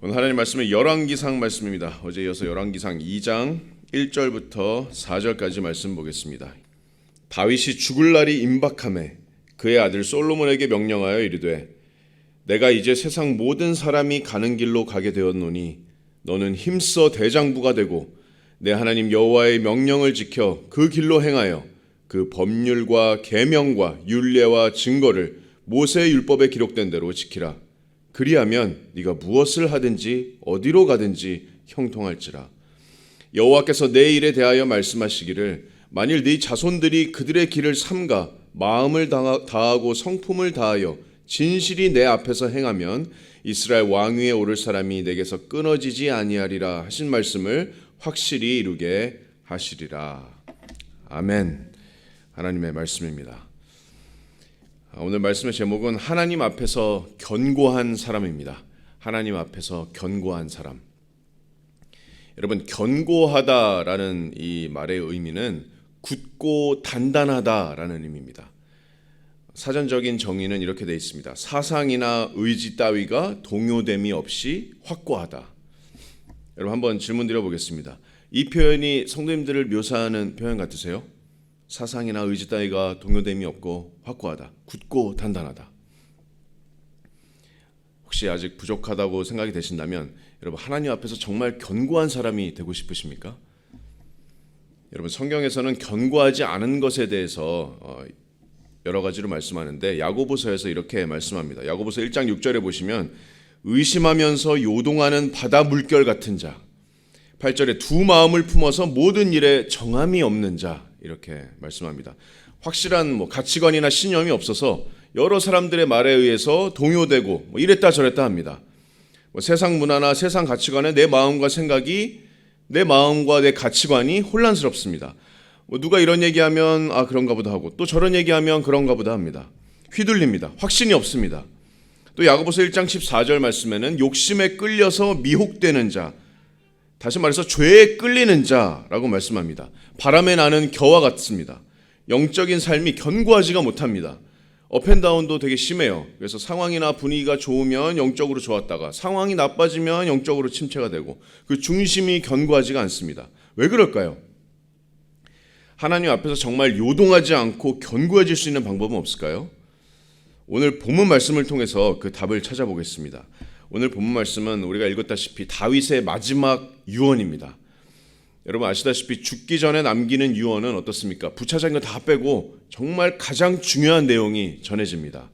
오늘 하나님 말씀은 열왕기상 말씀입니다. 어제 이어서 열왕기상 2장 1절부터 4절까지 말씀 보겠습니다. 다윗이 죽을 날이 임박함에 그의 아들 솔로몬에게 명령하여 이르되 내가 이제 세상 모든 사람이 가는 길로 가게 되었노니 너는 힘써 대장부가 되고 내 하나님 여호와의 명령을 지켜 그 길로 행하여 그 법률과 계명과 율례와 증거를 모세의 율법에 기록된 대로 지키라. 그리하면 네가 무엇을 하든지 어디로 가든지 형통할지라. 여호와께서 내 일에 대하여 말씀하시기를 만일 네 자손들이 그들의 길을 삼가 마음을 다하고 성품을 다하여 진실이 내 앞에서 행하면 이스라엘 왕위에 오를 사람이 내게서 끊어지지 아니하리라 하신 말씀을 확실히 이루게 하시리라. 아멘. 하나님의 말씀입니다. 오늘 말씀의 제목은 하나님 앞에서 견고한 사람입니다. 하나님 앞에서 견고한 사람. 여러분 견고하다라는 이 말의 의미는 굳고 단단하다라는 의미입니다. 사전적인 정의는 이렇게 되어 있습니다. 사상이나 의지 따위가 동요됨이 없이 확고하다. 여러분 한번 질문 드려보겠습니다. 이 표현이 성도님들을 묘사하는 표현 같으세요? 사상이나 의지 따위가 동요됨이 없고 확고하다. 굳고 단단하다. 혹시 아직 부족하다고 생각이 되신다면 여러분 하나님 앞에서 정말 견고한 사람이 되고 싶으십니까? 여러분 성경에서는 견고하지 않은 것에 대해서 어, 여러 가지로 말씀하는데 야고보서에서 이렇게 말씀합니다. 야고보서 1장 6절에 보시면 의심하면서 요동하는 바다 물결 같은 자 8절에 두 마음을 품어서 모든 일에 정함이 없는 자 이렇게 말씀합니다. 확실한 뭐 가치관이나 신념이 없어서 여러 사람들의 말에 의해서 동요되고 뭐 이랬다 저랬다 합니다. 뭐 세상 문화나 세상 가치관에 내 마음과 생각이 내 마음과 내 가치관이 혼란스럽습니다. 뭐 누가 이런 얘기하면 아 그런가 보다 하고 또 저런 얘기하면 그런가 보다 합니다. 휘둘립니다. 확신이 없습니다. 또 야고보서 1장 14절 말씀에는 욕심에 끌려서 미혹되는 자 다시 말해서 죄에 끌리는 자라고 말씀합니다. 바람에 나는 겨와 같습니다. 영적인 삶이 견고하지가 못합니다. 업앤다운도 되게 심해요. 그래서 상황이나 분위기가 좋으면 영적으로 좋았다가 상황이 나빠지면 영적으로 침체가 되고 그 중심이 견고하지가 않습니다. 왜 그럴까요? 하나님 앞에서 정말 요동하지 않고 견고해질 수 있는 방법은 없을까요? 오늘 본문 말씀을 통해서 그 답을 찾아보겠습니다. 오늘 본문 말씀은 우리가 읽었다시피 다윗의 마지막 유언입니다. 여러분 아시다시피 죽기 전에 남기는 유언은 어떻습니까? 부차적인 거 다 빼고 정말 가장 중요한 내용이 전해집니다.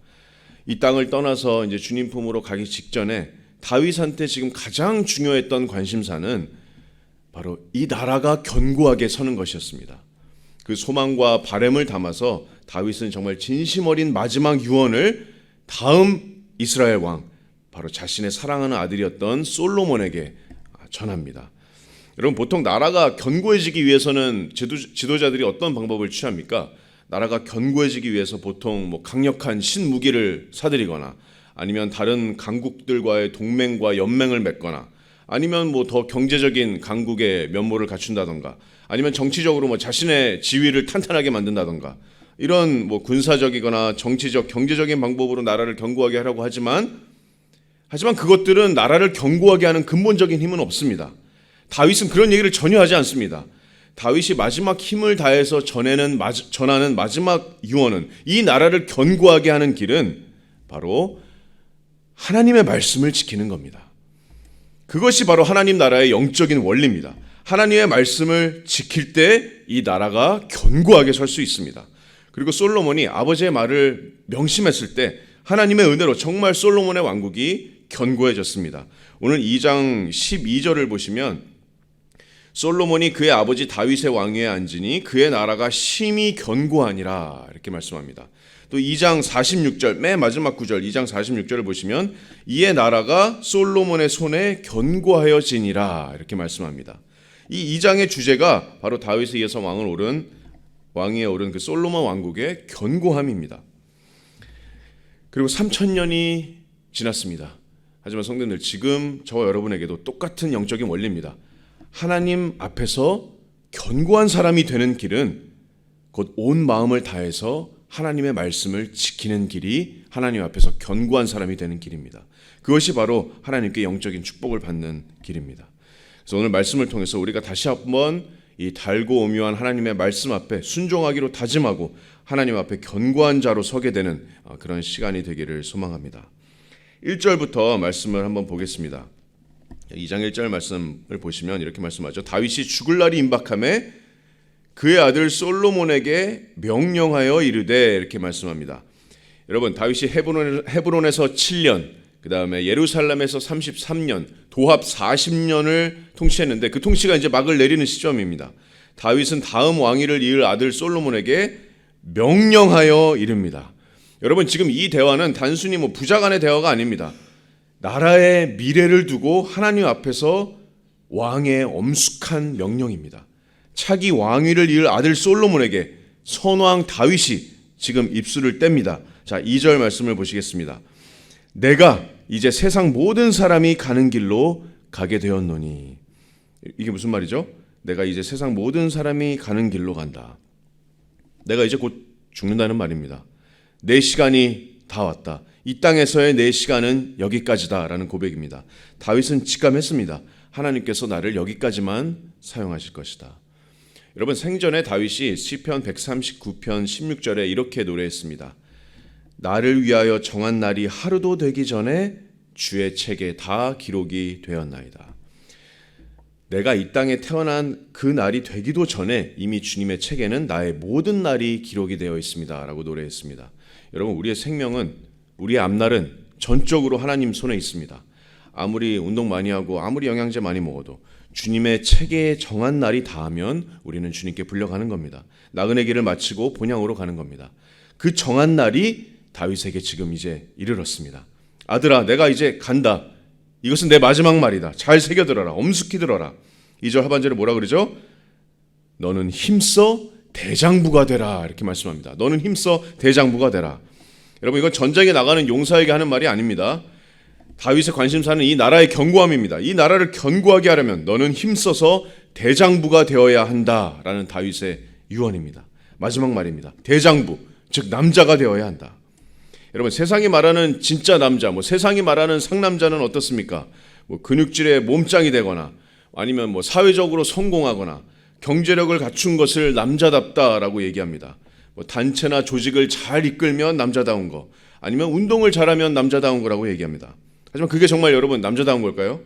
이 땅을 떠나서 이제 주님 품으로 가기 직전에 다윗한테 지금 가장 중요했던 관심사는 바로 이 나라가 견고하게 서는 것이었습니다. 그 소망과 바램을 담아서 다윗은 정말 진심 어린 마지막 유언을 다음 이스라엘 왕 바로 자신의 사랑하는 아들이었던 솔로몬에게 전합니다. 여러분 보통 나라가 견고해지기 위해서는 지도, 자들이 어떤 방법을 취합니까? 나라가 견고해지기 위해서 보통 뭐 강력한 신무기를 사들이거나 아니면 다른 강국들과의 동맹과 연맹을 맺거나 아니면 뭐 더 경제적인 강국의 면모를 갖춘다던가 아니면 정치적으로 뭐 자신의 지위를 탄탄하게 만든다던가 이런 뭐 군사적이거나 정치적 경제적인 방법으로 나라를 견고하게 하려고 하지만 하지만 그것들은 나라를 견고하게 하는 근본적인 힘은 없습니다. 다윗은 그런 얘기를 전혀 하지 않습니다. 다윗이 마지막 힘을 다해서 전하는, 전하는 마지막 유언은 이 나라를 견고하게 하는 길은 바로 하나님의 말씀을 지키는 겁니다. 그것이 바로 하나님 나라의 영적인 원리입니다. 하나님의 말씀을 지킬 때 이 나라가 견고하게 설 수 있습니다. 그리고 솔로몬이 아버지의 말을 명심했을 때 하나님의 은혜로 정말 솔로몬의 왕국이 견고해졌습니다. 오늘 2장 12절을 보시면 솔로몬이 그의 아버지 다윗의 왕위에 앉으니 그의 나라가 심히 견고하니라 이렇게 말씀합니다. 또 2장 46절 맨 마지막 구절 2장 46절을 보시면 이에 나라가 솔로몬의 손에 견고하여지니라 이렇게 말씀합니다. 이 2장의 주제가 바로 다윗에 의해서 왕을 오른 왕위에 오른 그 솔로몬 왕국의 견고함입니다. 그리고 3천년이 지났습니다. 하지만 성도님들 지금 저와 여러분에게도 똑같은 영적인 원리입니다. 하나님 앞에서 견고한 사람이 되는 길은 곧 온 마음을 다해서 하나님의 말씀을 지키는 길이 하나님 앞에서 견고한 사람이 되는 길입니다. 그것이 바로 하나님께 영적인 축복을 받는 길입니다. 그래서 오늘 말씀을 통해서 우리가 다시 한번 이 달고 오묘한 하나님의 말씀 앞에 순종하기로 다짐하고 하나님 앞에 견고한 자로 서게 되는 어, 그런 시간이 되기를 소망합니다. 1절부터 말씀을 한번 보겠습니다. 2장 1절 말씀을 보시면 이렇게 말씀하죠. 다윗이 죽을 날이 임박함에 그의 아들 솔로몬에게 명령하여 이르되 이렇게 말씀합니다. 여러분 다윗이 헤브론, 헤브론 에서 7년, 그 다음에 예루살렘에서 33년, 도합 40년을 통치했는데 그 통치가 이제 막을 내리는 시점입니다. 다윗은 다음 왕위를 이을 아들 솔로몬에게 명령하여 이릅니다. 여러분 지금 이 대화는 단순히 뭐 부자 간의 대화가 아닙니다. 나라의 미래를 두고 하나님 앞에서 왕의 엄숙한 명령입니다. 차기 왕위를 이을 아들 솔로몬에게 선왕 다윗이 지금 입술을 뗍니다. 자, 2절 말씀을 보시겠습니다. 내가 이제 세상 모든 사람이 가는 길로 가게 되었노니 이게 무슨 말이죠? 내가 이제 세상 모든 사람이 가는 길로 간다. 내가 이제 곧 죽는다는 말입니다. 내 시간이 다 왔다. 이 땅에서의 내 시간은 여기까지다라는 고백입니다. 다윗은 직감했습니다. 하나님께서 나를 여기까지만 사용하실 것이다. 여러분 생전에 다윗이 시편 139편 16절에 이렇게 노래했습니다. 나를 위하여 정한 날이 하루도 되기 전에 주의 책에 다 기록이 되었나이다. 내가 이 땅에 태어난 그 날이 되기도 전에 이미 주님의 책에는 나의 모든 날이 기록이 되어 있습니다 라고 노래했습니다. 여러분 우리의 생명은 우리의 앞날은 전적으로 하나님 손에 있습니다. 아무리 운동 많이 하고 아무리 영양제 많이 먹어도 주님의 책에 정한 날이 닿으면 우리는 주님께 불려가는 겁니다. 나그네 길을 마치고 본향으로 가는 겁니다. 그 정한 날이 다윗에게 지금 이제 이르렀습니다. 아들아, 내가 이제 간다. 이것은 내 마지막 말이다. 잘 새겨 들어라. 엄숙히 들어라. 2절 하반절에 뭐라 그러죠? 너는 힘써 대장부가 되라. 이렇게 말씀합니다. 너는 힘써 대장부가 되라. 여러분 이건 전쟁에 나가는 용사에게 하는 말이 아닙니다. 다윗의 관심사는 이 나라의 견고함입니다. 이 나라를 견고하게 하려면 너는 힘써서 대장부가 되어야 한다라는 다윗의 유언입니다. 마지막 말입니다. 대장부, 즉 남자가 되어야 한다. 여러분 세상이 말하는 진짜 남자, 뭐 세상이 말하는 상남자는 어떻습니까? 뭐 근육질의 몸짱이 되거나 아니면 뭐 사회적으로 성공하거나 경제력을 갖춘 것을 남자답다라고 얘기합니다. 뭐 단체나 조직을 잘 이끌면 남자다운 거, 아니면 운동을 잘하면 남자다운 거라고 얘기합니다. 하지만 그게 정말 여러분 남자다운 걸까요?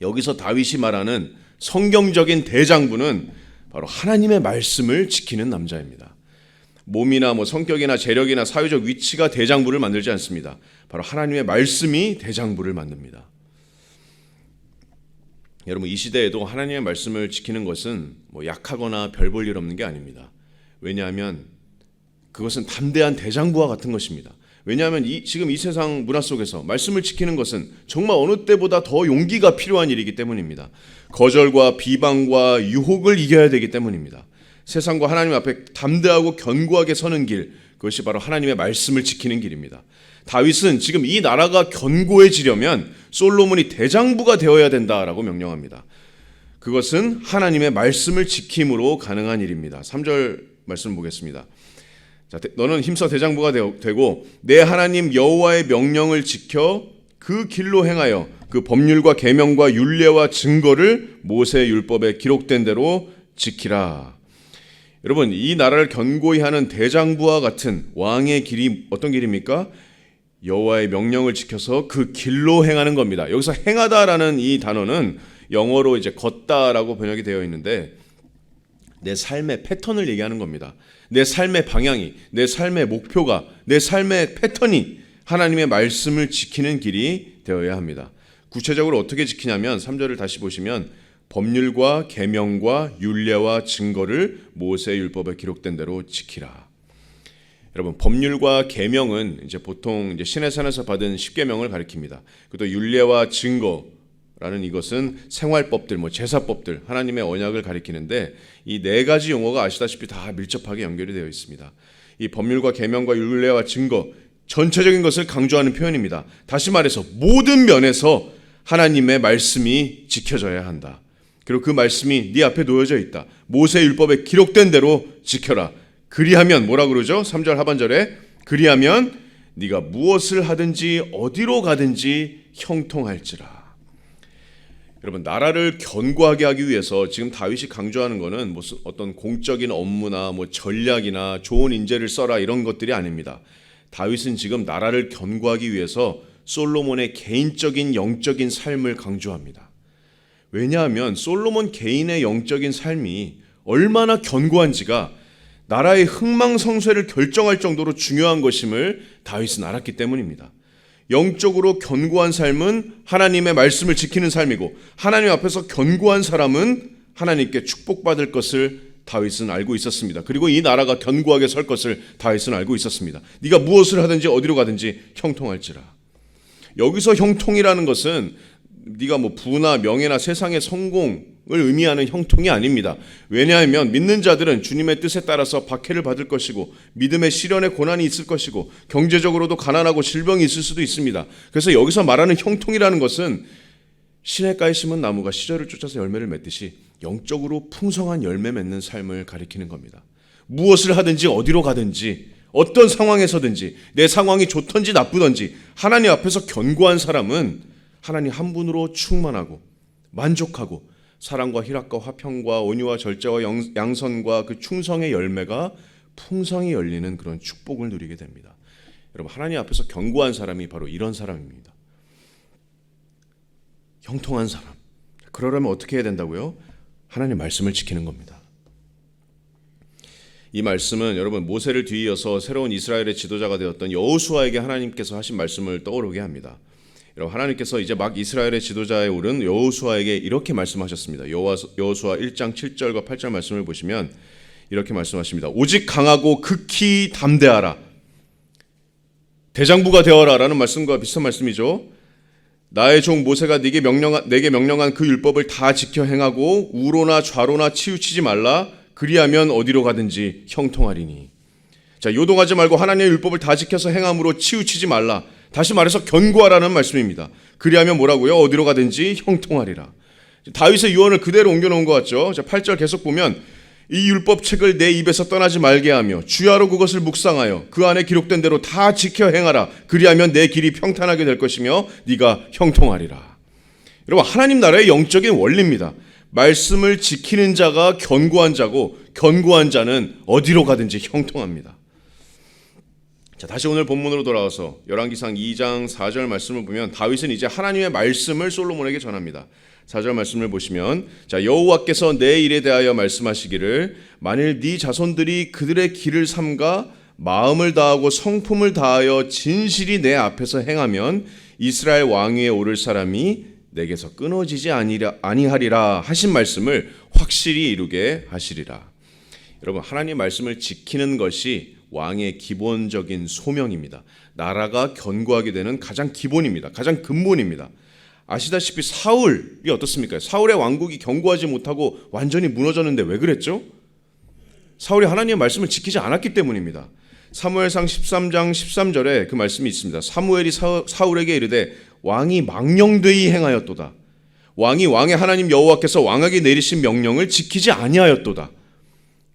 여기서 다윗이 말하는 성경적인 대장부는 바로 하나님의 말씀을 지키는 남자입니다. 몸이나 뭐 성격이나 재력이나 사회적 위치가 대장부를 만들지 않습니다. 바로 하나님의 말씀이 대장부를 만듭니다. 여러분 이 시대에도 하나님의 말씀을 지키는 것은 뭐 약하거나 별 볼 일 없는 게 아닙니다. 왜냐하면 그것은 담대한 대장부와 같은 것입니다. 왜냐하면 이, 지금 이 세상 문화 속에서 말씀을 지키는 것은 정말 어느 때보다 더 용기가 필요한 일이기 때문입니다. 거절과 비방과 유혹을 이겨야 되기 때문입니다. 세상과 하나님 앞에 담대하고 견고하게 서는 길, 그것이 바로 하나님의 말씀을 지키는 길입니다. 다윗은 지금 이 나라가 견고해지려면 솔로몬이 대장부가 되어야 된다라고 명령합니다. 그것은 하나님의 말씀을 지킴으로 가능한 일입니다. 3절 말씀 보겠습니다. 자, 너는 힘써 대장부가 되고 내 하나님 여호와의 명령을 지켜 그 길로 행하여 그 법률과 계명과 율례와 증거를 모세 율법에 기록된 대로 지키라. 여러분, 이 나라를 견고히 하는 대장부와 같은 왕의 길이 어떤 길입니까? 여호와의 명령을 지켜서 그 길로 행하는 겁니다. 여기서 행하다라는 이 단어는 영어로 이제 걷다라고 번역이 되어 있는데 내 삶의 패턴을 얘기하는 겁니다. 내 삶의 방향이, 내 삶의 목표가, 내 삶의 패턴이 하나님의 말씀을 지키는 길이 되어야 합니다. 구체적으로 어떻게 지키냐면 3절을 다시 보시면 법률과 계명과 율례와 증거를 모세 율법에 기록된 대로 지키라. 여러분 법률과 계명은 이제 보통 이제 신의 산에서 받은 십계명을 가리킵니다. 그또 율례와 증거 라는 이것은 생활법들, 뭐 제사법들, 하나님의 언약을 가리키는데 이 네 가지 용어가 아시다시피 다 밀접하게 연결이 되어 있습니다. 이 법률과 계명과 율례와 증거 전체적인 것을 강조하는 표현입니다. 다시 말해서 모든 면에서 하나님의 말씀이 지켜져야 한다. 그리고 그 말씀이 네 앞에 놓여져 있다. 모세 율법에 기록된 대로 지켜라. 그리하면 뭐라 그러죠? 3절 하반절에 그리하면 네가 무엇을 하든지 어디로 가든지 형통할지라. 여러분 나라를 견고하게 하기 위해서 지금 다윗이 강조하는 것은 무슨 어떤 공적인 업무나 뭐 전략이나 좋은 인재를 써라 이런 것들이 아닙니다. 다윗은 지금 나라를 견고하기 위해서 솔로몬의 개인적인 영적인 삶을 강조합니다. 왜냐하면 솔로몬 개인의 영적인 삶이 얼마나 견고한지가 나라의 흥망성쇠를 결정할 정도로 중요한 것임을 다윗은 알았기 때문입니다. 영적으로 견고한 삶은 하나님의 말씀을 지키는 삶이고 하나님 앞에서 견고한 사람은 하나님께 축복받을 것을 다윗은 알고 있었습니다. 그리고 이 나라가 견고하게 설 것을 다윗은 알고 있었습니다. 네가 무엇을 하든지 어디로 가든지 형통할지라. 여기서 형통이라는 것은 네가 뭐 부나 명예나 세상의 성공을 의미하는 형통이 아닙니다. 왜냐하면 믿는 자들은 주님의 뜻에 따라서 박해를 받을 것이고 믿음의 시련의 고난이 있을 것이고 경제적으로도 가난하고 질병이 있을 수도 있습니다. 그래서 여기서 말하는 형통이라는 것은 시냇가에 심은 나무가 시절을 쫓아서 열매를 맺듯이 영적으로 풍성한 열매 맺는 삶을 가리키는 겁니다. 무엇을 하든지 어디로 가든지 어떤 상황에서든지 내 상황이 좋든지 나쁘든지 하나님 앞에서 견고한 사람은 하나님 한 분으로 충만하고 만족하고 사랑과 희락과 화평과 온유와 절제와 영- 양선과 그 충성의 열매가 풍성히 열리는 그런 축복을 누리게 됩니다. 여러분 하나님 앞에서 견고한 사람이 바로 이런 사람입니다. 형통한 사람. 그러려면 어떻게 해야 된다고요? 하나님 말씀을 지키는 겁니다. 이 말씀은 여러분 모세를 뒤이어서 새로운 이스라엘의 지도자가 되었던 여호수아에게 하나님께서 하신 말씀을 떠오르게 합니다. 여러분 하나님께서 이제 막 이스라엘의 지도자에 오른 여호수아에게 이렇게 말씀하셨습니다. 여호수아 1장 7절과 8절 말씀을 보시면 이렇게 말씀하십니다. 오직 강하고 극히 담대하라. 대장부가 되어라라는 말씀과 비슷한 말씀이죠. 나의 종 모세가 네게 명령한 내게 명령한 그 율법을 다 지켜 행하고 우로나 좌로나 치우치지 말라. 그리하면 어디로 가든지 형통하리니. 자, 요동하지 말고 하나님의 율법을 다 지켜서 행함으로 치우치지 말라. 다시 말해서 견고하라는 말씀입니다. 그리하면 뭐라고요? 어디로 가든지 형통하리라. 다윗의 유언을 그대로 옮겨 놓은 것 같죠? 자, 8절 계속 보면 이 율법 책을 내 입에서 떠나지 말게 하며 주야로 그것을 묵상하여 그 안에 기록된 대로 다 지켜 행하라. 그리하면 내 길이 평탄하게 될 것이며 네가 형통하리라. 여러분 하나님 나라의 영적인 원리입니다. 말씀을 지키는 자가 견고한 자고 견고한 자는 어디로 가든지 형통합니다. 자, 다시 오늘 본문으로 돌아와서 열왕기상 2장 4절 말씀을 보면 다윗은 이제 하나님의 말씀을 솔로몬에게 전합니다. 4절 말씀을 보시면 자 여호와께서 내 일에 대하여 말씀하시기를 만일 네 자손들이 그들의 길을 삼가 마음을 다하고 성품을 다하여 진실이 내 앞에서 행하면 이스라엘 왕위에 오를 사람이 내게서 끊어지지 아니라, 아니하리라 하신 말씀을 확실히 이루게 하시리라. 여러분 하나님 말씀을 지키는 것이 왕의 기본적인 소명입니다. 나라가 견고하게 되는 가장 기본입니다. 가장 근본입니다. 아시다시피 사울이 어떻습니까? 사울의 왕국이 견고하지 못하고 완전히 무너졌는데 왜 그랬죠? 사울이 하나님의 말씀을 지키지 않았기 때문입니다. 사무엘상 13장 13절에 그 말씀이 있습니다. 사무엘이 사- 사울에게 이르되 왕이 망령되이 행하였도다. 왕이 왕의 하나님 여호와께서 왕에게 내리신 명령을 지키지 아니하였도다.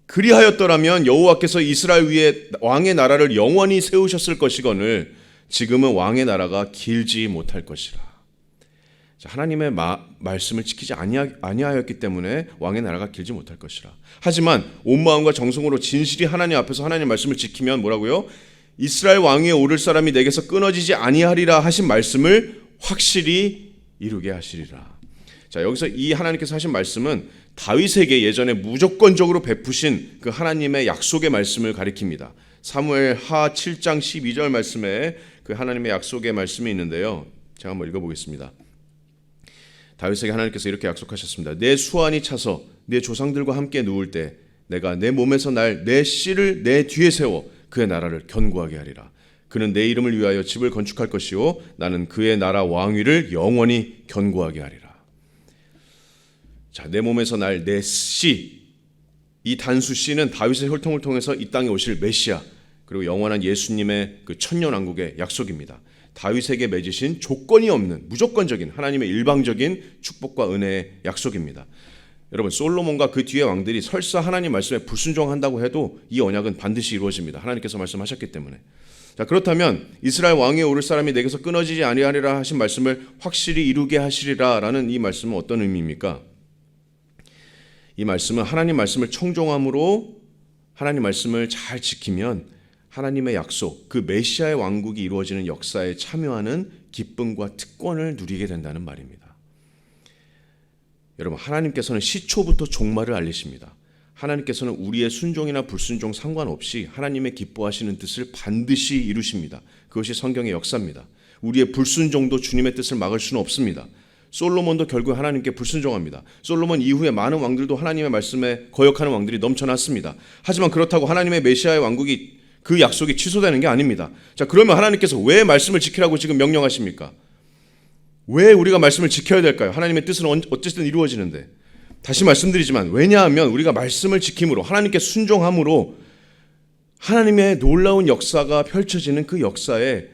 그리하였더라면 여호와께서 이스라엘 위에 왕의 나라를 영원히 세우셨을 것이거늘 지금은 왕의 나라가 길지 못할 것이라. 자, 하나님의 마- 말씀을 지키지 아니하, 아니하였기 때문에 왕의 나라가 길지 못할 것이라. 하지만 온 마음과 정성으로 진실이 하나님 앞에서 하나님 말씀을 지키면 뭐라고요? 이스라엘 왕위에 오를 사람이 내게서 끊어지지 아니하리라 하신 말씀을 확실히 이루게 하시리라. 자, 여기서 이 하나님께서 하신 말씀은 다윗에게 예전에 무조건적으로 베푸신 그 하나님의 약속의 말씀을 가리킵니다. 사무엘 하 7장 12절 말씀에 그 하나님의 약속의 말씀이 있는데요. 제가 한번 읽어 보겠습니다. 다윗에게 하나님께서 이렇게 약속하셨습니다. 내 수완이 차서 내 조상들과 함께 누울 때 내가 내 몸에서 날 내 씨를 내 뒤에 세워 그의 나라를 견고하게 하리라. 그는 내 이름을 위하여 집을 건축할 것이요 나는 그의 나라 왕위를 영원히 견고하게 하리라. 자, 내 몸에서 날 내 씨. 이 단수 씨는 다윗의 혈통을 통해서 이 땅에 오실 메시아 그리고 영원한 예수님의 그 천년 왕국의 약속입니다. 다윗에게 맺으신 조건이 없는 무조건적인 하나님의 일방적인 축복과 은혜의 약속입니다. 여러분 솔로몬과 그 뒤에 왕들이 설사 하나님 말씀에 불순종한다고 해도 이 언약은 반드시 이루어집니다. 하나님께서 말씀하셨기 때문에. 자 그렇다면 이스라엘 왕위에 오를 사람이 내게서 끊어지지 아니하리라 하신 말씀을 확실히 이루게 하시리라라는 이 말씀은 어떤 의미입니까? 이 말씀은 하나님 말씀을 청종함으로 하나님 말씀을 잘 지키면 하나님의 약속, 그 메시아의 왕국이 이루어지는 역사에 참여하는 기쁨과 특권을 누리게 된다는 말입니다. 여러분, 하나님께서는 시초부터 종말을 알리십니다. 하나님께서는 우리의 순종이나 불순종 상관없이 하나님의 기뻐하시는 뜻을 반드시 이루십니다. 그것이 성경의 역사입니다. 우리의 불순종도 주님의 뜻을 막을 수는 없습니다. 솔로몬도 결국 하나님께 불순종합니다. 솔로몬 이후에 많은 왕들도 하나님의 말씀에 거역하는 왕들이 넘쳐났습니다. 하지만 그렇다고 하나님의 메시아의 왕국이 그 약속이 취소되는 게 아닙니다. 자, 그러면 하나님께서 왜 말씀을 지키라고 지금 명령하십니까? 왜 우리가 말씀을 지켜야 될까요? 하나님의 뜻은 언- 어쨌든 이루어지는데. 다시 말씀드리지만 왜냐하면 우리가 말씀을 지킴으로 하나님께 순종함으로 하나님의 놀라운 역사가 펼쳐지는 그 역사에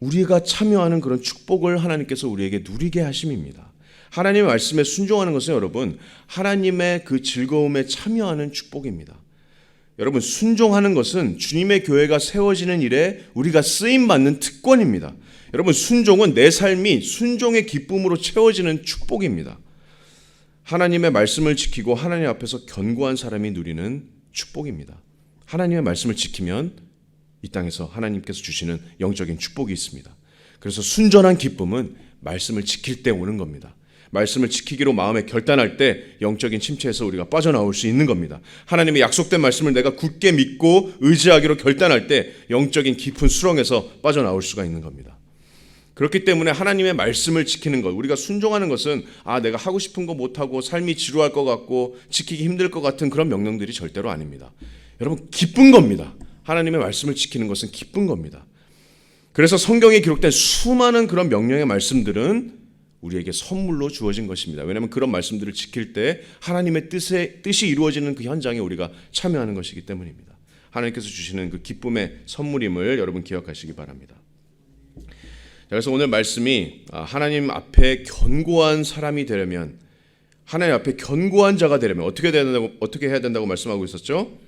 우리가 참여하는 그런 축복을 하나님께서 우리에게 누리게 하심입니다. 하나님의 말씀에 순종하는 것은 여러분 하나님의 그 즐거움에 참여하는 축복입니다. 여러분 순종하는 것은 주님의 교회가 세워지는 일에 우리가 쓰임 받는 특권입니다. 여러분 순종은 내 삶이 순종의 기쁨으로 채워지는 축복입니다. 하나님의 말씀을 지키고 하나님 앞에서 견고한 사람이 누리는 축복입니다. 하나님의 말씀을 지키면 이 땅에서 하나님께서 주시는 영적인 축복이 있습니다. 그래서 순전한 기쁨은 말씀을 지킬 때 오는 겁니다. 말씀을 지키기로 마음에 결단할 때 영적인 침체에서 우리가 빠져나올 수 있는 겁니다. 하나님의 약속된 말씀을 내가 굳게 믿고 의지하기로 결단할 때 영적인 깊은 수렁에서 빠져나올 수가 있는 겁니다. 그렇기 때문에 하나님의 말씀을 지키는 것, 우리가 순종하는 것은 아 내가 하고 싶은 거 못하고 삶이 지루할 것 같고 지키기 힘들 것 같은 그런 명령들이 절대로 아닙니다. 여러분 기쁜 겁니다. 하나님의 말씀을 지키는 것은 기쁜 겁니다. 그래서 성경에 기록된 수많은 그런 명령의 말씀들은 우리에게 선물로 주어진 것입니다. 왜냐하면 그런 말씀들을 지킬 때 하나님의 뜻에 뜻이 이루어지는 그 현장에 우리가 참여하는 것이기 때문입니다. 하나님께서 주시는 그 기쁨의 선물임을 여러분 기억하시기 바랍니다. 그래서 오늘 말씀이 아, 하나님 앞에 견고한 사람이 되려면 하나님 앞에 견고한 자가 되려면 어떻게 된다고 어떻게 해야 된다고 말씀하고 있었죠?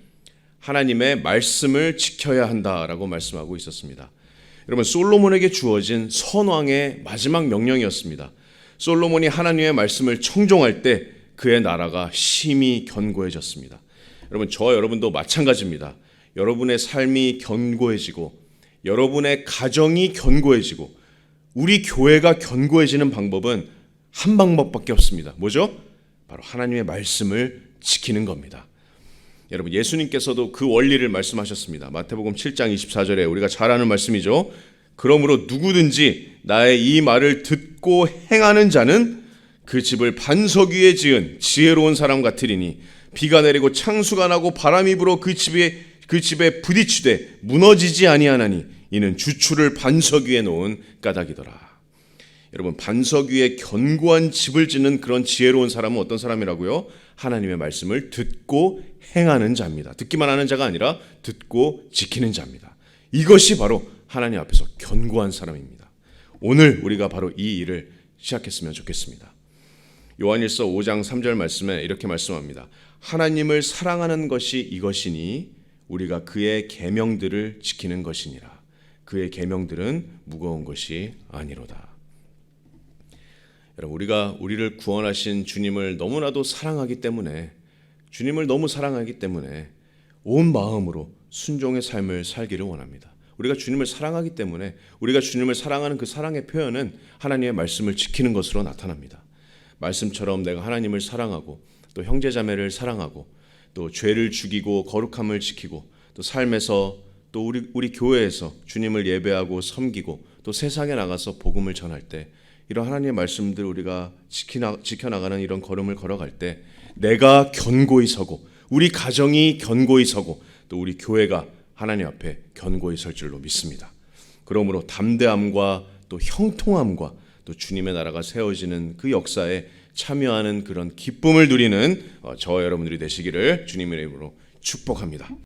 하나님의 말씀을 지켜야 한다라고 말씀하고 있었습니다. 여러분 솔로몬에게 주어진 선왕의 마지막 명령이었습니다. 솔로몬이 하나님의 말씀을 청종할 때 그의 나라가 심히 견고해졌습니다. 여러분 저 여러분도 마찬가지입니다. 여러분의 삶이 견고해지고 여러분의 가정이 견고해지고 우리 교회가 견고해지는 방법은 한 방법밖에 없습니다. 뭐죠? 바로 하나님의 말씀을 지키는 겁니다. 여러분 예수님께서도 그 원리를 말씀하셨습니다. 마태복음 7장 24절에 우리가 잘 아는 말씀이죠. 그러므로 누구든지 나의 이 말을 듣고 행하는 자는 그 집을 반석 위에 지은 지혜로운 사람 같으리니 비가 내리고 창수가 나고 바람이 불어 그 집에 그 집에 부딪히되 무너지지 아니하나니 이는 주추를 반석 위에 놓은 까닭이더라. 여러분 반석 위에 견고한 집을 짓는 그런 지혜로운 사람은 어떤 사람이라고요? 하나님의 말씀을 듣고 행하는 자입니다. 듣기만 하는 자가 아니라 듣고 지키는 자입니다. 이것이 바로 하나님 앞에서 견고한 사람입니다. 오늘 우리가 바로 이 일을 시작했으면 좋겠습니다. 요한일서 5장 3절 말씀에 이렇게 말씀합니다. 하나님을 사랑하는 것이 이것이니 우리가 그의 계명들을 지키는 것이니라. 그의 계명들은 무거운 것이 아니로다. 여러분 우리가 우리를 구원하신 주님을 너무나도 사랑하기 때문에 주님을 너무 사랑하기 때문에 온 마음으로 순종의 삶을 살기를 원합니다. 우리가 주님을 사랑하기 때문에 우리가 주님을 사랑하는 그 사랑의 표현은 하나님의 말씀을 지키는 것으로 나타납니다. 말씀처럼 내가 하나님을 사랑하고 또 형제 자매를 사랑하고 또 죄를 죽이고 거룩함을 지키고 또 삶에서 또 우리 우리 교회에서 주님을 예배하고 섬기고 또 세상에 나가서 복음을 전할 때 이런 하나님의 말씀들 우리가 지키나, 지켜나가는 이런 걸음을 걸어갈 때 내가 견고히 서고 우리 가정이 견고히 서고 또 우리 교회가 하나님 앞에 견고히 설 줄로 믿습니다. 그러므로 담대함과 또 형통함과 또 주님의 나라가 세워지는 그 역사에 참여하는 그런 기쁨을 누리는 어, 저와 여러분들이 되시기를 주님의 이름으로 축복합니다.